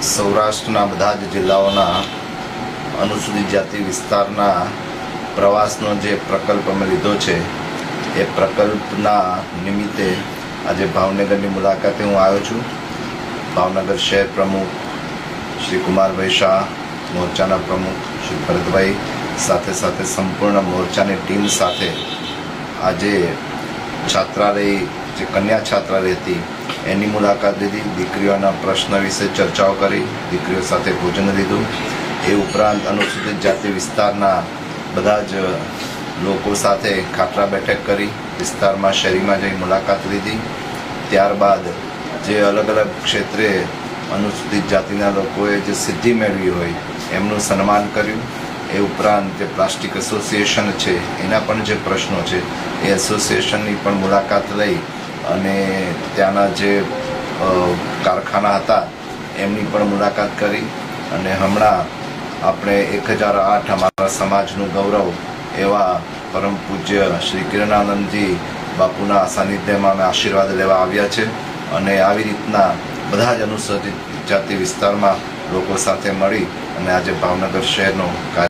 સૌરાષ્ટ્રના બધા જ જિલ્લાઓના અનુસૂચિત જાતિ વિસ્તારના પ્રવાસનો જે પ્રકલ્પ અમે લીધો છે, એ પ્રકલ્પના નિમિત્તે આજે ભાવનગરની મુલાકાતે હું આવ્યો છું. ભાવનગર શહેર પ્રમુખ શ્રી કુમારભાઈ શાહ, મોરચાના પ્રમુખ શ્રી ભરતભાઈ, સાથે સાથે સંપૂર્ણ મોરચાની ટીમ સાથે આજે છાત્રાલય, જે કન્યા છાત્રાલય હતી એની મુલાકાત લીધી. દીકરીઓના પ્રશ્ન વિશે ચર્ચાઓ કરી. દીકરીઓ સાથે ભોજન લીધું. એ ઉપરાંત અનુસૂચિત જાતિ વિસ્તારના બધા જ લોકો સાથે ખાટલા બેઠક કરી. વિસ્તારમાં શહેરીમાં જઈ મુલાકાત લીધી. ત્યારબાદ જે અલગ અલગ ક્ષેત્રે અનુસૂચિત જાતિના લોકોએ જે સિદ્ધિ મેળવી હોય એમનું સન્માન કર્યું. એ ઉપરાંત જે પ્લાસ્ટિક એસોસિએશન છે, એના પણ જે પ્રશ્નો છે, એ એસોસિએશનની પણ મુલાકાત લઈ અને ત્યાંના જે કારખાના હતા, એમની પણ મુલાકાત કરી અને હમણાં આપણે એક હજાર આઠ અમારા સમાજનું ગૌરવ એવા પરમ પૂજ્ય શ્રી કિરણાનંદજી બાપુના સાનિધ્યમાં અમે આશીર્વાદ લેવા આવ્યા છે અને આવી રીતના બધા જ અનુસૂચિત જાતિ વિસ્તારમાં લોકો સાથે મળી અને આજે ભાવનગર શહેરનો કાર્ય